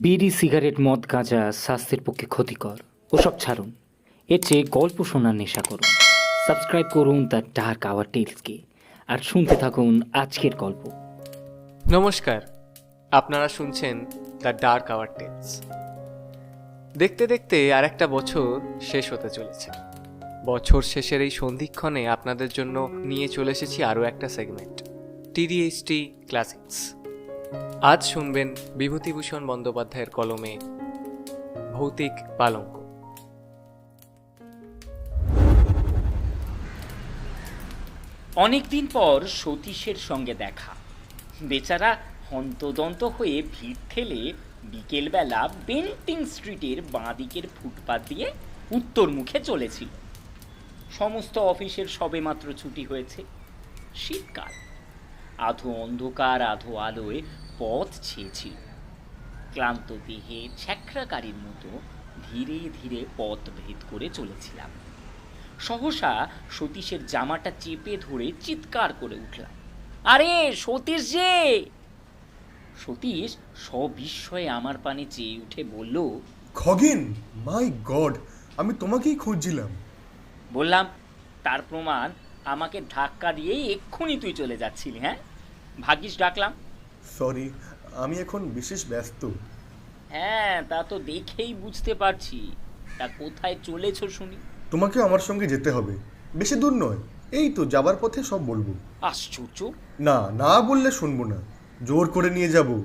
বিড়ি, সিগারেট, মদ, গাঁজা স্বাস্থ্যের পক্ষে ক্ষতিকর। ওসব ছাড়ুন। এর চেয়ে গল্প শোনার নেশা করুন। সাবস্ক্রাইব করুন দ্য ডার্ক আওয়ার টেলসকে আর শুনতে থাকুন আজকের গল্প। নমস্কার। আপনারা শুনছেন দ্য ডার্ক আওয়ার টেলস দেখতে দেখতে আর একটা বছর শেষ হতে চলেছে। বছর শেষের এই সন্ধিক্ষণে আপনাদের জন্য নিয়ে চলে এসেছি আরও একটা সেগমেন্ট, টিডিএইচটি ক্লাসিক্স। আজ শুনবেন বিভূতিভূষণ বন্দ্যোপাধ্যায়ের কলমে ভৌতিক পালঙ্ক। অনেকদিন পর সতীশের সঙ্গে দেখা। বেচারা হন্তদন্ত হয়ে ভিড় ঠেলে বিকেলবেলা বেন্টিং স্ট্রিটের বাঁ দিকের ফুটপাত দিয়ে উত্তর মুখে চলেছিল। সমস্ত অফিসের সবেমাত্র ছুটি হয়েছে। শীতকাল। আধো অন্ধকার, আধো আলোয় পথ ছেয়েছিল ক্লান্ত দেহে ছ্যাকড়াকারীর মতো ধীরে ধীরে পথ ভেদ করে চলেছিলাম। সহসা সতীশের জামাটা চেপে ধরে চিৎকার করে উঠলাম আরে সতীশ যে! সতীশ সবিস্ময়ে আমার পানে চেয়ে উঠে বলল খগেন মাই গড আমি তোমাকেই খুঁজছিলাম। বললাম তার প্রমাণ আমাকে ধাক্কা দিয়েই এক্ষুনি তুই চলে যাচ্ছিলি হ্যাঁ? ভাগ্যিস ডাকলাম সরি আমি এখন বিশেষ ব্যস্ত। হ্যাঁ তা তো দেখেই বুঝতে পারছি। তা কোথায় চলেছো শুনি? তোমাকে আমার সঙ্গে যেতে হবে। বেশি দূর নয় এই তো যাবার পথে সব বলব। আশ্চর্য। না না বললে শুনব না। জোর করে নিয়ে যাব।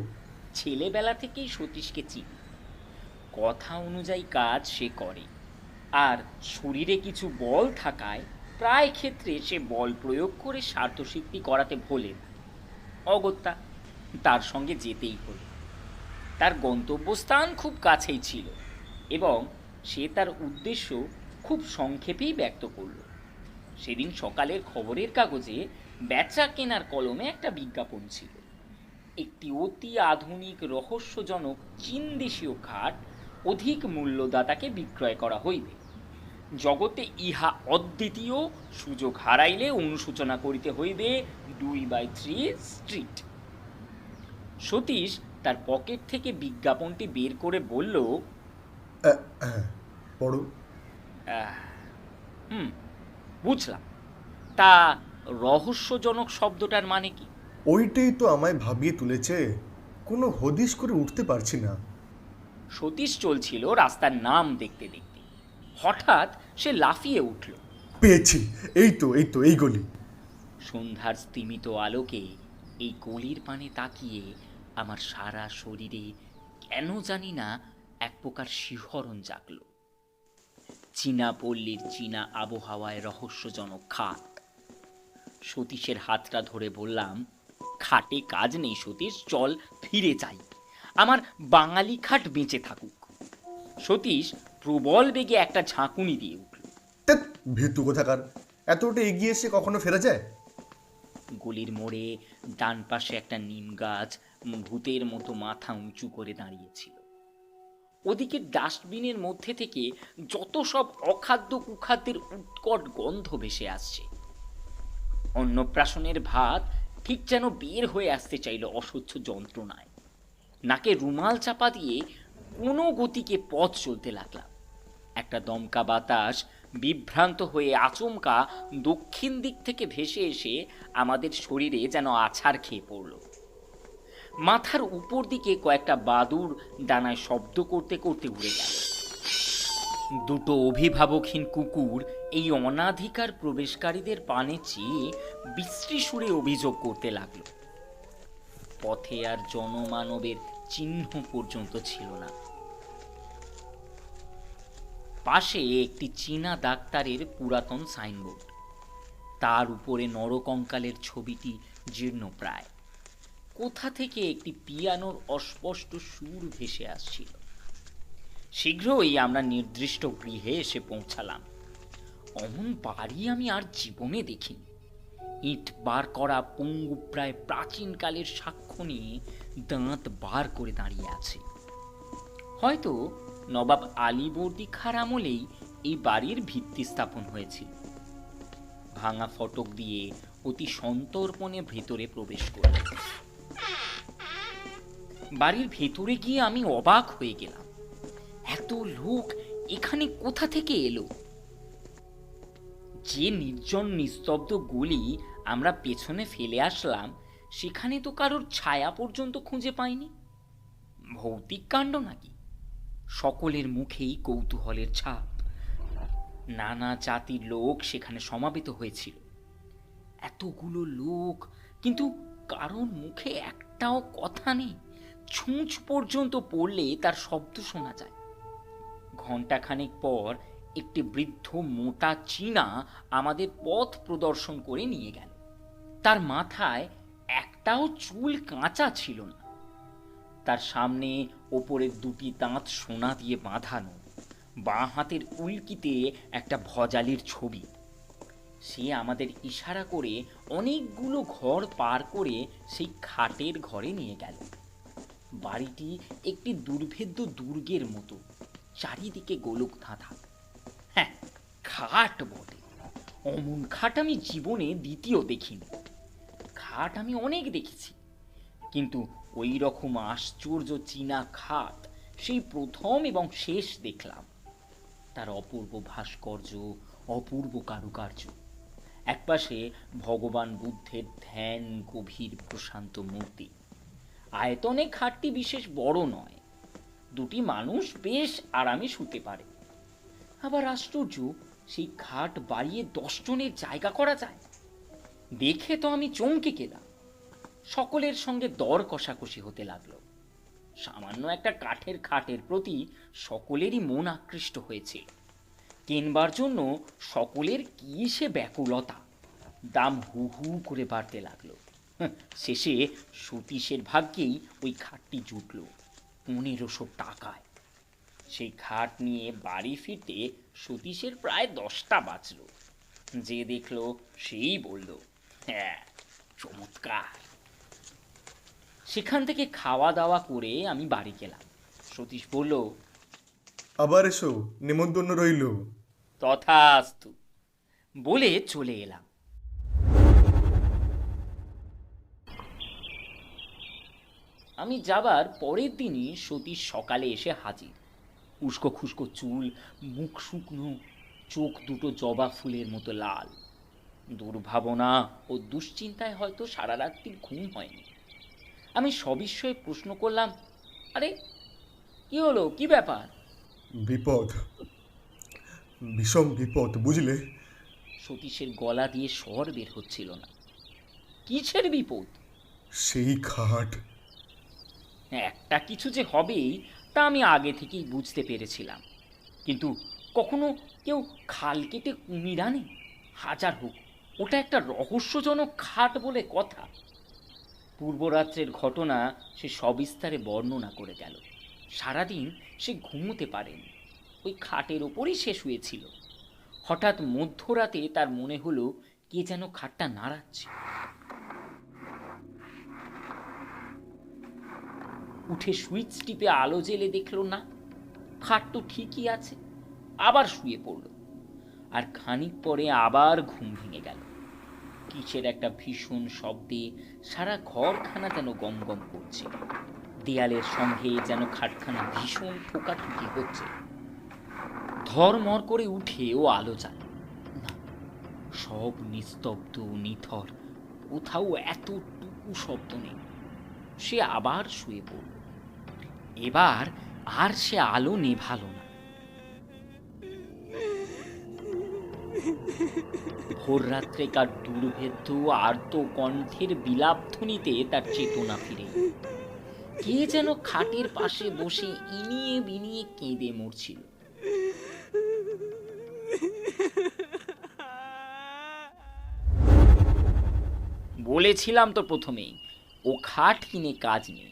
ছেলেবেলা থেকেই সতীশকে চিনি। কথা অনুযায়ী কাজ সে করে। আর শরীরে কিছু বল থাকায় প্রায় ক্ষেত্রে সে বল প্রয়োগ করে স্বার্থসিদ্ধি করাতে ভোলে না। অগত্যা তার সঙ্গে যেতেই হলো। তার গন্তব্যস্থান খুব কাছেই ছিল এবং সে তার উদ্দেশ্য খুব সংক্ষেপেই ব্যক্ত করল। সেদিন সকালের খবরের কাগজে বেচা কেনার কলমে একটা বিজ্ঞাপন ছিল। একটি অতি আধুনিক, রহস্যজনক চীন দেশীয় খাট অধিক মূল্যদাতাকে বিক্রয় করা হইবে। জগতে ইহা অদ্বিতীয় সুযোগ হারাইলে অনুসূচনা করিতে হইবে দুই বাই থ্রি স্ট্রিট। সতীশ তার পকেট থেকে বিজ্ঞাপনটি বের করে বলল পড়ো। হুম বুঝলাম। তা রহস্যজনক শব্দটার মানে কি? ওইটাই তো আমায় ভাবিয়ে তুলেছে। কোনো হদিশ করে উঠতে পারছি না। সতীশ চলছিল রাস্তার নাম দেখতে দেখতে। হঠাৎ সে লাফিয়ে উঠল। পেয়েছি। এই তো এই তো এই গলি। সন্ধ্যার স্তিমিত আলোকে এই গলির পানে তাকিয়ে আমার সারা শরীরে কেন জানি না এক প্রকার শিহরণ জাগল। চীনা পল্লীর চীনা আবহাওয়ায় রহস্যজনক খাত। সতীশের হাতটা ধরে বললাম খাটে কাজ নেই সতীশ চল ফিরে যাই। আমার বাঙালি খাট বেঁচে থাকুক। সতীশ প্রবল বেগে একটা ঝাঁকুনি দিয়ে উঠল। ভীতু কোথাকার? এতটা এগিয়ে এসে কখনো ফেরা যায়? গলির মোড়ে ডান পাশে একটা নিম গাছ ভূতের মতো মাথা উঁচু করে দাঁড়িয়েছিল। ওদিকে ডাস্টবিনের মধ্যে থেকে যত সব অখাদ্য কুখাদ্যের উৎকট গন্ধ ভেসে আসছে। অন্নপ্রাশনের ভাত ঠিক যেন বের হয়ে আসতে চাইল অসহ্য যন্ত্রণায়। নাকে রুমাল চাপা দিয়ে কোনো গতিকে পথ চলতে লাগলাম। একটা দমকা বাতাস বিভ্রান্ত হয়ে আচমকা দক্ষিণ দিক থেকে ভেসে এসে আমাদের শরীরে যেন আছাড় খেয়ে পড়ল। মাথার উপর দিকে কয়েকটা বাদুর ডানায় শব্দ করতে করতে উড়ে গেল। দুটো অভিভাবকহীন কুকুর এই অনাধিকার প্রবেশকারীদের পানে চেয়ে বিশ্রী সুরে অভিযোগ করতে লাগল। পথে আর জনমানবের চিহ্ন পর্যন্ত ছিল না। পাশে একটি চীনা ডাক্তারের পুরাতন সাইনবোর্ড। তার উপরে নরকঙ্কালের ছবিটি জীর্ণপ্রায়। কোথা থেকে একটি পিয়ানোর অস্পষ্ট সুর ভেসে আসছিল? শীঘ্রই আমরা নির্দিষ্ট গৃহে এসে পৌঁছালাম। অমন বাড়ি আমি আর জীবনে দেখিনি। ইট বার করা পঙ্গু প্রায় প্রাচীনকালের সাক্ষ্য নিয়ে দাঁত বার করে দাঁড়িয়ে আছে। হয়তো নবাব আলীবর্দী খার আমলেই এই বাড়ির ভিত্তি স্থাপন হয়েছিল। ভাঙা ফটক দিয়ে অতি সন্তর্পণে ভেতরে প্রবেশ করল বাড়ির ভেতরে গিয়ে আমি অবাক হয়ে গেলাম। এত লোক এখানে কোথা থেকে এলো? যে নির্জন নিস্তব্ধ গলি আমরা পেছনে ফেলে আসলাম, সেখানে তো কারোর ছায়া পর্যন্ত খুঁজে পাইনি। ভৌতিক কাণ্ড নাকি? সকলের মুখেই কৌতূহলের ছাপ। নানা জাতির লোক সেখানে সমাবেত হয়েছিল। এতগুলো লোক, কিন্তু কারোর মুখে একটাও কথা নেই। ছুঁচ পর্যন্ত পড়লে তার শব্দ শোনা যায়। ঘণ্টাখানেক পর একটি বৃদ্ধ মোটা চীনা আমাদের পথ প্রদর্শন করে নিয়ে গেল। তার মাথায় একটাও চুল কাঁচা ছিল না। তার সামনে ওপরের দুটি দাঁত সোনা দিয়ে বাঁধানো, বাঁ হাতের উল্কিতে একটা ভজালির ছবি। সে আমাদের ইশারা করে অনেকগুলো ঘর পার করে সেই খাটের ঘরে নিয়ে গেল। বাড়িটি একটি দুর্ভেদ্য দুর্গের মতো। চারিদিকে গোলক ধাঁধা। হ্যাঁ খাট বটে। অমন খাট আমি জীবনে দ্বিতীয় দেখিনি। খাট আমি অনেক দেখেছি। কিন্তু ওই রকম আশ্চর্য চীনা খাট সেই প্রথম এবং শেষ দেখলাম। তার অপূর্ব ভাস্কর্য, অপূর্ব কারুকার্য। একপাশে ভগবান বুদ্ধের ধ্যান, গভীর প্রশান্ত মূর্তি। আয়তনে খাটটি বিশেষ বড় নয়। দুটি মানুষ বেশ আরামে শুতে পারে। আবার আশ্চর্য, সেই খাট বাড়িয়ে দশজনের জায়গা করা যায়? দেখে তো আমি চমকে গেলাম। সকলের সঙ্গে দর কষাকষি হতে লাগল। সামান্য একটা কাঠের খাটের প্রতি সকলেরই মন আকৃষ্ট হয়েছে। কেনবার জন্য সকলের কি সে ব্যাকুলতা? দাম হু হু করে বাড়তে লাগল। শেষে সতীশের ভাগ্যেই ওই খাটটি জুটল পনেরোশো টাকায়। সেই খাট নিয়ে বাড়ি ফিরতে সতীশের প্রায় দশটা বাজলো। যে দেখল সেই বলল হ্যাঁ চমৎকার। সেখান থেকে খাওয়া দাওয়া করে আমি বাড়ি গেলাম। সতীশ বলল আবার এসো নেমন্তন্ন রইল। তথাস্তু। বলে চলে এলাম। আমি যাবার পরের দিনই সতীশ সকালে এসে হাজির। উস্কো খুস্কো চুল মুখ শুকনো চোখ দুটো জবা ফুলের মতো লাল। দুর্ভাবনা ও দুশ্চিন্তায় হয়তো সারা রাত্রির ঘুম হয়নি। আমি সবিস্ময়ে প্রশ্ন করলাম আরে কি হলো? কি ব্যাপার? বিপদ। বিষম বিপদ বুঝলে? সতীশের গলা দিয়ে স্বর বের হচ্ছিল না। কিসের বিপদ? সেই খাট। একটা কিছু যে হবেই, তা আমি আগে থেকেই বুঝতে পেরেছিলাম। কিন্তু কখনো কেউ খাল কেটে কুমির আনে? হাজার হোক, ওটা একটা রহস্যজনক খাট বলে কথা। পূর্বরাত্রের ঘটনা সে সবিস্তারে বর্ণনা করে গেল। সারাদিন সে ঘুমোতে পারেনি। ওই খাটের ওপরই সে শুয়েছিল। হঠাৎ মধ্যরাতে তার মনে হলো, কে যেন খাটটা নাড়াচ্ছে। উঠে সুইচ টিপে আলো জেলে দেখল না। খাট তো ঠিকই আছে, আবার শুয়ে পড়ল। আর খানিক পরে আবার ঘুম ভেঙে গেল। কিসের একটা ভীষণ শব্দে সারা ঘরখানা যেন গম গম করছে। দেয়ালের সঙ্গে যেন খাটখানা ভীষণ ঠোকাঠুকি হচ্ছে। ধরমর করে উঠে ও আলো জ্বালে। না, সব নিস্তব্ধ নিথর, কোথাও এতটুকু শব্দ নেই। সে আবার শুয়ে পড়ল। এবার আর সে আলো নেভালো না। ভোর রাত্রেকার দুর্ভেদ্য আর্ত কণ্ঠের বিলাপধ্বনিতে তার চেতনা ফিরে। কে যেন খাটের পাশে বসে ইনিয়ে বিনিয়ে কেঁদে মরছিল। বলেছিলাম তো প্রথমেই, ও খাট কিনে কাজ নেই।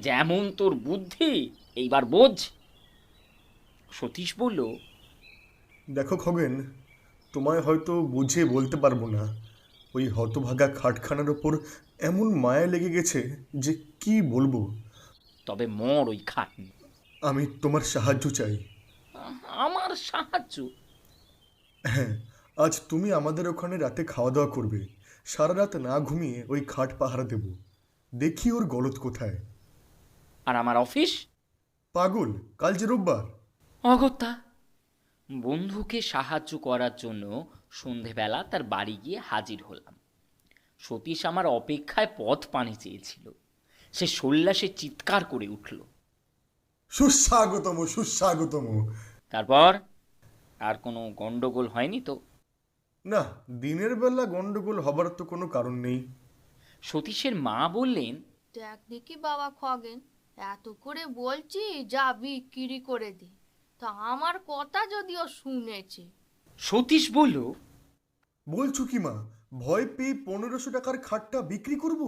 যেমন তোর বুদ্ধি এইবার বোঝ। সতীশ বলল দেখো খগেন তোমায় হয়তো বুঝে বলতে পারব না। ওই হতভাগা খাটখানার ওপর এমন মায়া লেগে গেছে যে কি বলব? তবে মর ওই খাট আমি তোমার সাহায্য চাই। আমার সাহায্য? হ্যাঁ আজ তুমি আমাদের ওখানে রাতে খাওয়া দাওয়া করবে। সারা রাত না ঘুমিয়ে ওই খাট পাহারা দেব। দেখি ওর গলত কোথায়। আর আমার অফিস? পাগল কাল যে রোববার। অগত্যা। বন্ধুকে সাহায্য করার জন্য সন্ধেবেলা তার বাড়ি গিয়ে হাজির হলাম। সতীশ আমার অপেক্ষায় পথ পানি চেয়েছিল। সে সোল্লাসে চিৎকার করে উঠল। সুস্বাগতম সুস্বাগতম। তারপর? আর কোনো গন্ডগোল হয়নি তো? না দিনের বেলা গন্ডগোল হবার তো কোনো কারণ নেই। সতীশের মা বললেন দেখ দেখি বাবা খগেন এত করে বলছি যা বিক্রি করে দে। তা আমার কথা যদিও শুনেছে। সতীশ বলল বলছো কি মা ভয় পেয়ে পনেরোশো টাকার খাটটা বিক্রি করব?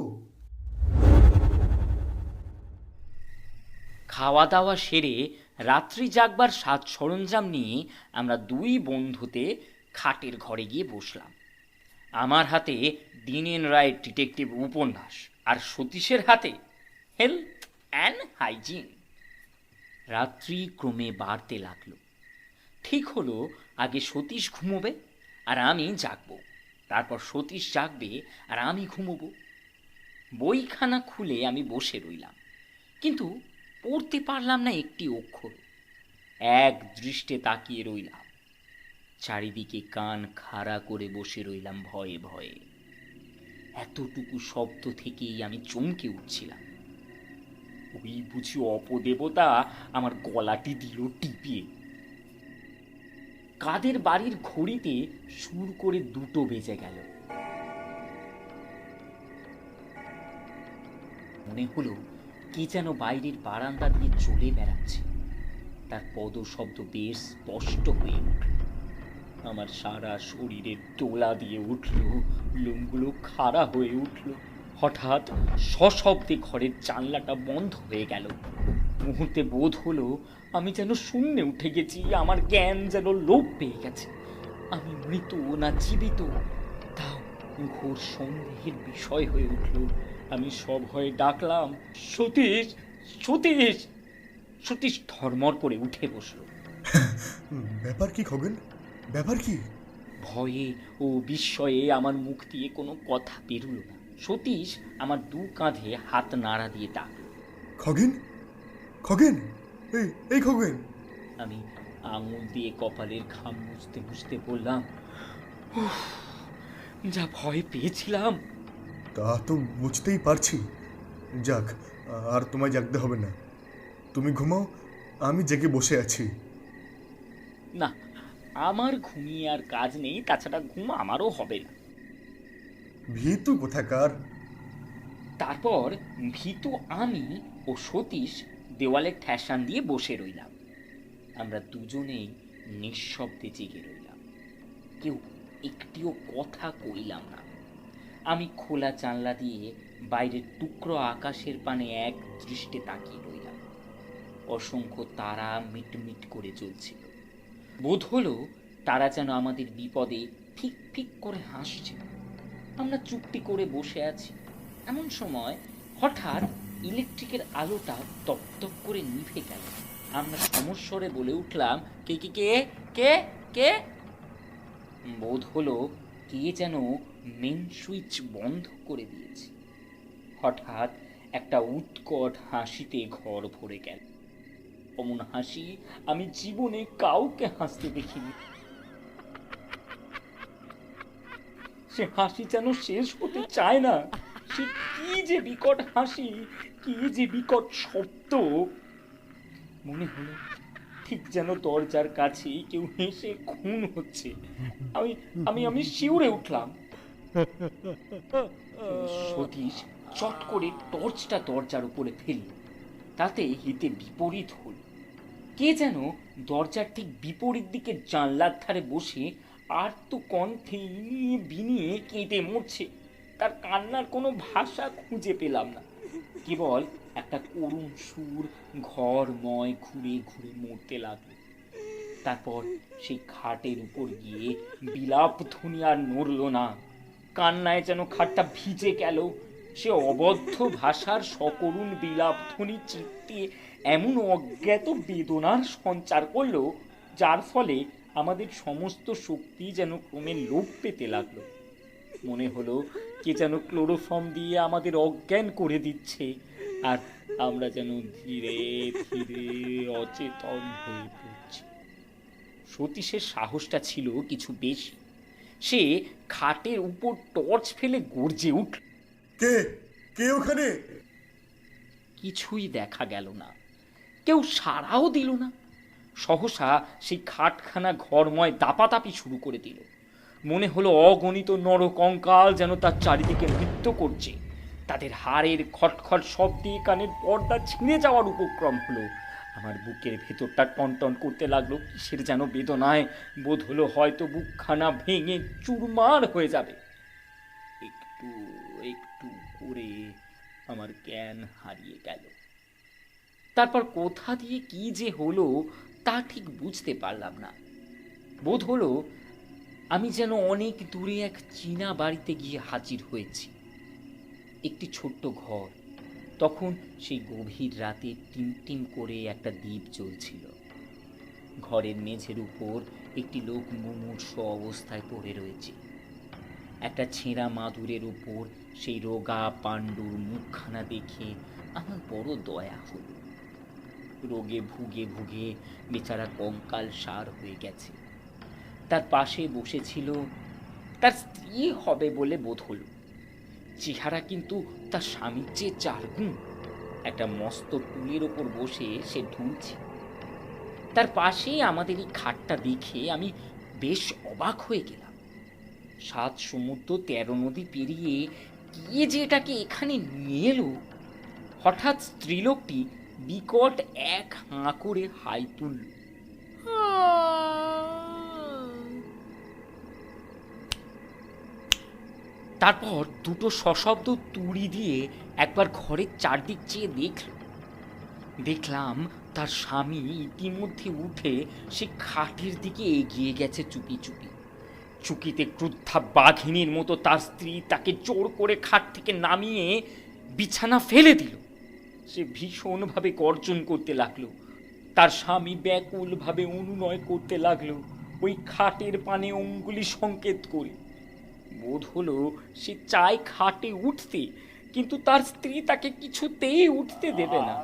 খাওয়া দাওয়া সেরে রাত্রি জাগবার সাজ সরঞ্জাম নিয়ে আমরা দুই বন্ধুতে খাটের ঘরে গিয়ে বসলাম। আমার হাতে দিনেন রায়ের ডিটেকটিভ উপন্যাস আর সতীশের হাতে হেলথ অ্যান্ড হাইজিন রাত্রি ক্রমে বাড়তে লাগল। ঠিক হলো, আগে সতীশ ঘুমোবে আর আমি জাগবো। তারপর সতীশ জাগবে আর আমি ঘুমোবো। বইখানা খুলে আমি বসে রইলাম। কিন্তু পড়তে পারলাম না একটি অক্ষর। এক দৃষ্টে তাকিয়ে রইলাম। চারিদিকে কান খাড়া করে বসে রইলাম ভয়ে ভয়ে। এতটুকু শব্দ থেকেই আমি চমকে উঠছিলাম। ওই বুঝি অপদেবতা আমার গলাটি দিল টিপিয়ে। কাদের বাড়ির ঘড়িতে সুর করে দুটো বেজে গেল। মনে হলো কে যেন বাইরের বারান্দা দিয়ে চলে বেড়াচ্ছে। তার পদ শব্দ বেশ স্পষ্ট হয়ে উঠল। আমার সারা শরীরে দোলা দিয়ে উঠল, লোমগুলো খাড়া হয়ে উঠল। হঠাৎ সশব্দে ঘরের জানলাটা বন্ধ হয়ে গেল। মুহূর্তে বোধ হলো আমি যেন শূন্যে উঠে গেছি আমার জ্ঞান যেন লোপ পেয়ে গেছে। আমি মৃত না জীবিত তাও ঘোর সন্দেহের বিষয় হয়ে উঠল। আমি সব সভয়ে ডাকলাম সতীশ সতীশ! সতীশ ধর্মর করে উঠে বসল। ব্যাপার কি খগেন? ব্যাপার কি? ভয়ে ও বিস্ময়ে আমার মুখ দিয়ে কোনো কথা বেরুল না। সতীশ আমার দু কাঁধে হাত নাড়া দিয়ে ডাকল খগেন? খগেন? এই এই খগেন। আমি আঙুল দিয়ে কপালের ঘাম মুছতে মুছতে বললাম "উফ, যা ভয় পেয়েছিলাম। তা তো বুঝতেই পারছি। যাক আর তোমায় জাগতে হবে না। তুমি ঘুমাও আমি জেগে বসে আছি। না আমার ঘুমিয়ে আর কাজ নেই তাছাড়া ঘুম আমারও হবে না। ভীতু কোথাকার? তারপর ভীতু, আমি ও সতীশ দেওয়ালে ঠ্যাসান দিয়ে বসে রইলাম। আমরা দুজনেই নিঃশব্দে জেগে রইলাম। কেউ একটিও কথা কইলাম না। আমি খোলা জানলা দিয়ে বাইরের টুকরো আকাশের পানে এক দৃষ্টে তাকিয়ে রইলাম। অসংখ্য তারা মিটমিট করে চলছিল। বোধ হলো তারা যেন আমাদের বিপদে ফিক ফিক করে হাসছে আমরা চুপটি করে বসে আছি। এমন সময় হঠাৎ ইলেকট্রিকের আলোটা তপ করে নিভে গেল। আমরা সমস্বরে বলে উঠলাম, কে কে কে কে কে? বোধ হলো কে যেন মেন সুইচ বন্ধ করে দিয়েছে। হঠাৎ একটা উৎকট হাসিতে ঘর ভরে গেল। অমন হাসি আমি জীবনে কাউকে হাসতে দেখিনি। সে হাসি যেন শেষ হতে চায় না। সে কি যে বিকট হাসি, কি যে বিকট শব্দ। মনে হলো ঠিক যেন দরজার কাছে কেউ হেসে খুন হচ্ছে। আমি আমি আমি শিউরে উঠলাম। সতীশ চট করে টর্চটা দরজার উপরে ফেলল। তাতে হিতে বিপরীত হল। কে যেন দরজার ঠিক বিপরীত দিকে জানলার ধারে বসে আর তো কণ্ঠে ইনিয়ে বিনিয়ে কেঁদে মরছে। তার কান্নার কোনো ভাষা খুঁজে পেলাম না। কেবল একটা করুণ সুর ঘরময় ঘুরে ঘুরে মরতে লাগল। তারপর সেই খাটের উপর গিয়ে বিলাপ ধ্বনি আর নড়ল না। কান্নায় যেন খাটটা ভিজে গেল। সে অবদ্ধ ভাষার সকরুণ বিলাপ ধ্বনি চিত্তে এমন অজ্ঞাত বেদনার সঞ্চার করল, যার ফলে আমাদের সমস্ত শক্তি যেন ক্রমে লোপ পেতে লাগল। মনে হলো কে যেন ক্লোরোফর্ম দিয়ে আমাদের অজ্ঞান করে দিচ্ছে আর আমরা যেন ধীরে ধীরে অচেতন হয়ে পড়ছি। সতীশের সাহসটা ছিল কিছু বেশি। সে খাটের উপর টর্চ ফেলে গর্জে উঠল। কে? কে ওখানে? কিছুই দেখা গেল না। কেউ সাড়াও দিল না। সহসা সেই খাটখানা ঘরময় দাপাতাপি শুরু করে দিল। মনে হলো অগণিত নরকঙ্কাল যেন তার চারিদিকে নৃত্য করছে। তাদের হাড়ের খটখট শব্দে কানের পর্দা ছিঁড়ে যাওয়ার উপক্রম হলো। আমার বুকের ভেতরটা টনটন করতে লাগল, কিসের যেন বেদনায়? বোধ হলো হয়তো বুকখানা ভেঙে চুরমার হয়ে যাবে। একটু একটু করে আমার জ্ঞান হারিয়ে গেল। তারপর কোথা দিয়ে কি যে হলো তা ঠিক বুঝতে পারলাম না। বোধ হলো আমি যেন অনেক দূরে এক চীনা বাড়িতে গিয়ে হাজির হয়েছি। একটি ছোট্ট ঘর, তখন সেই গভীর রাতে টিম টিম করে একটা দ্বীপ জ্বলছিল ঘরের মেঝের উপর একটি লোক মুমূর্ষ অবস্থায় পড়ে রয়েছে। একটা ছেঁড়া মাদুরের উপর সেই রোগা পাণ্ডুর মুখখানা দেখে আমার বড় দয়া হলো। রোগে ভুগে ভুগে বেচারা কঙ্কাল সার হয়ে গেছে। তার পাশে বসেছিল তার স্ত্রী হবে বলে বোধ হলো। চেহারা কিন্তু তার স্বামীর চেয়ে চার গুণ একটা মস্ত টুলের ওপর বসে সে ঢুলছে। তার পাশেই আমাদের এই খাটটা দেখে আমি বেশ অবাক হয়ে গেলাম। সাত সমুদ্র তেরো নদী পেরিয়ে কে যে এটাকে এখানে নিয়ে এলো? হঠাৎ স্ত্রীলোকটি বিকট এক হাঁ করে হাই তুলল তারপর দুটো সশব্দ তুড়ি দিয়ে একবার ঘরের চারদিক চেয়ে দেখল। দেখলাম তার স্বামী ইতিমধ্যে উঠে সে খাটের দিকে এগিয়ে গেছে চুপি চুপি। চুকিতে ক্রুদ্ধা বাঘিনীর মতো তার স্ত্রী তাকে জোর করে খাট থেকে নামিয়ে বিছানা ফেলে দিল। সে ভীষণভাবে গর্জন করতে লাগল। তার স্বামী ব্যাকুলভাবে অনুনয় করতে লাগল। ওই খাটের পানে অঙ্গুলি সংকেত করে। বোধ হলো সে চায় খাটে উঠতে, কিন্তু তার স্ত্রী তাকে কিছুতেই উঠতে দেবে না।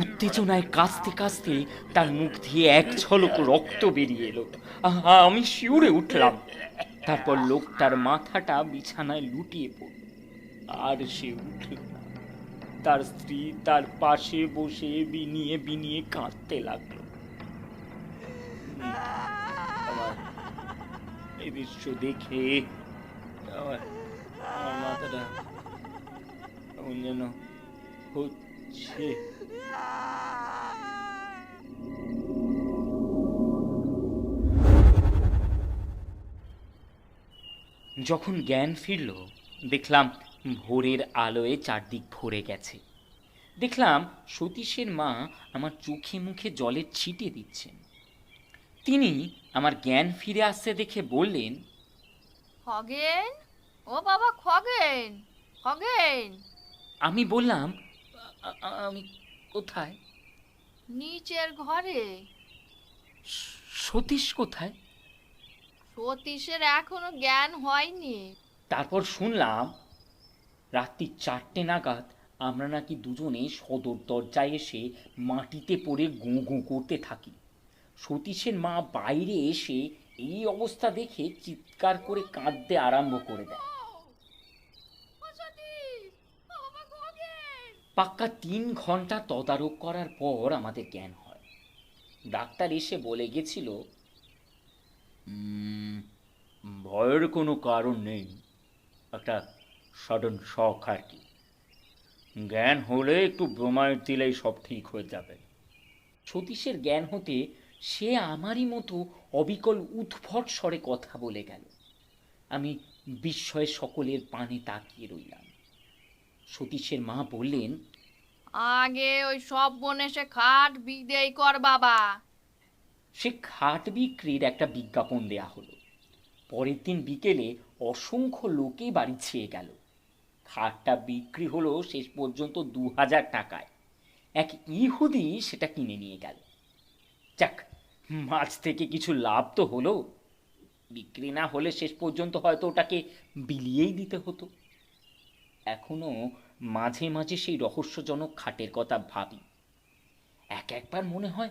উত্তেজনায় কাঁচতে কাঁচতে তার মুখ দিয়ে এক ঝলক রক্ত বেরিয়ে এলো। আমি শিউরে উঠলাম। তারপর লোকটার মাথাটা বিছানায় লুটিয়ে পড়ল। আর সে উঠল তার স্ত্রী তার পাশে বসে বিনিয়ে বিনিয়ে কাঁদতে লাগল। এই দৃশ্য দেখে আমার মাথাটা কেমন যেন হচ্ছে। যখন জ্ঞান ফিরল দেখলাম ভোরের আলোয় চারদিক ভরে গেছে। দেখলাম সতীশের মা আমার চোখে মুখে জলের ছিটে দিচ্ছেন। তিনি আমার জ্ঞান ফিরে আসছে দেখে বললেন খগেন? ও বাবা খগেন! খগেন! আমি বললাম "আ- আ- আমি কোথায়? নিচের ঘরে। সতীশ কোথায়? সতীশের এখনও জ্ঞান হয়নি। তারপর শুনলাম রাত্রি চারটে নাগাদ আমরা নাকি দুজনে সদর দরজায় এসে মাটিতে পড়ে গোঁ গোঁ করতে থাকি। সতীশের মা বাইরে এসে এই অবস্থা দেখে চিৎকার করে কাঁদতে আরম্ভ করে দেয়। পাক্কা তিন ঘণ্টা তদারক করার পর আমাদের জ্ঞান হয়। ডাক্তার এসে বলে গেছিল "উম, ভয়ের কোনো কারণ নেই। একটা সাডেন শখ আর কি। জ্ঞান হলে একটু ব্রোমাইড দিলেই সব ঠিক হয়ে যাবে। সতীশের জ্ঞান হতে সে আমারই মতো অবিকল উৎফট স্বরে কথা বলে গেল। আমি বিস্ময়ে সকলের পানে তাকিয়ে রইলাম। সতীশের মা বললেন, আগে ওই সব বনেসে খাট বিদেই কর বাবা। সে খাট বিক্রির একটা বিজ্ঞাপন দেয়া হলো। পরের দিন বিকেলে অসংখ্য লোকে বাড়ি ছেয়ে গেল। খাটটা বিক্রি হলো শেষ পর্যন্ত দু হাজার টাকায়। এক ইহুদি সেটা কিনে নিয়ে গেল। যাক, মাছ থেকে কিছু লাভ তো হলো। বিক্রি না হলে শেষ পর্যন্ত হয়তো ওটাকে বিলিয়েই দিতে হতো। এখনও মাঝে মাঝে সেই রহস্যজনক খাটের কথা ভাবি। এক একবার মনে হয়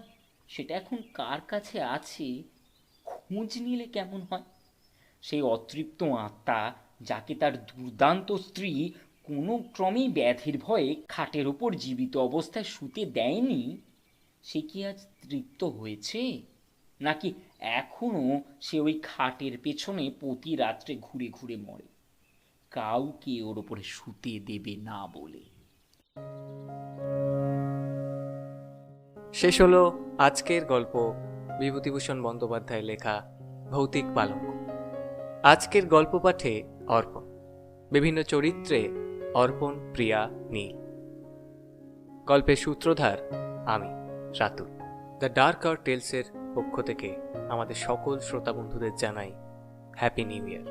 সেটা এখন কার কাছে আছে, খোঁজ নিলে কেমন হয়? সেই অতৃপ্ত আত্মা যাকে তার দুর্দান্ত স্ত্রী কোনো ক্রমেই ব্যাধির ভয়ে খাটের ওপর জীবিত অবস্থায় শুতে দেয়নি, সে কি আজ তৃপ্ত হয়েছে? নাকি এখনও সে ওই খাটের পেছনে প্রতি রাত্রে ঘুরে ঘুরে মরে? কাউকে ওর ওপরে শুতে দেবে না বলে। শেষ হলো আজকের গল্প বিভূতিভূষণ বন্দ্যোপাধ্যায় লেখা ভৌতিক পালক আজকের গল্প পাঠে অর্পণ। বিভিন্ন চরিত্রে অর্পণ, প্রিয়া, নীল। গল্পের সূত্রধার আমি, রাতুল। দ্য ডার্ক আওয়ার টেলসের পক্ষ থেকে আমাদের সকল শ্রোতা বন্ধুদের জানাই হ্যাপি নিউ ইয়ার।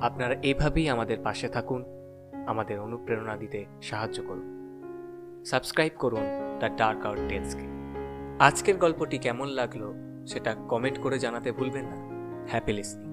আপনারা এভাবেই আমাদের পাশে থাকুন, আমাদের অনুপ্রেরণা দিতে সাহায্য করুন। সাবস্ক্রাইব করুন দ্য ডার্ক আওয়ার টেলসকে। আজকের গল্পটি কেমন লাগল সেটা কমেন্ট করে জানাতে ভুলবেন না। Happy listening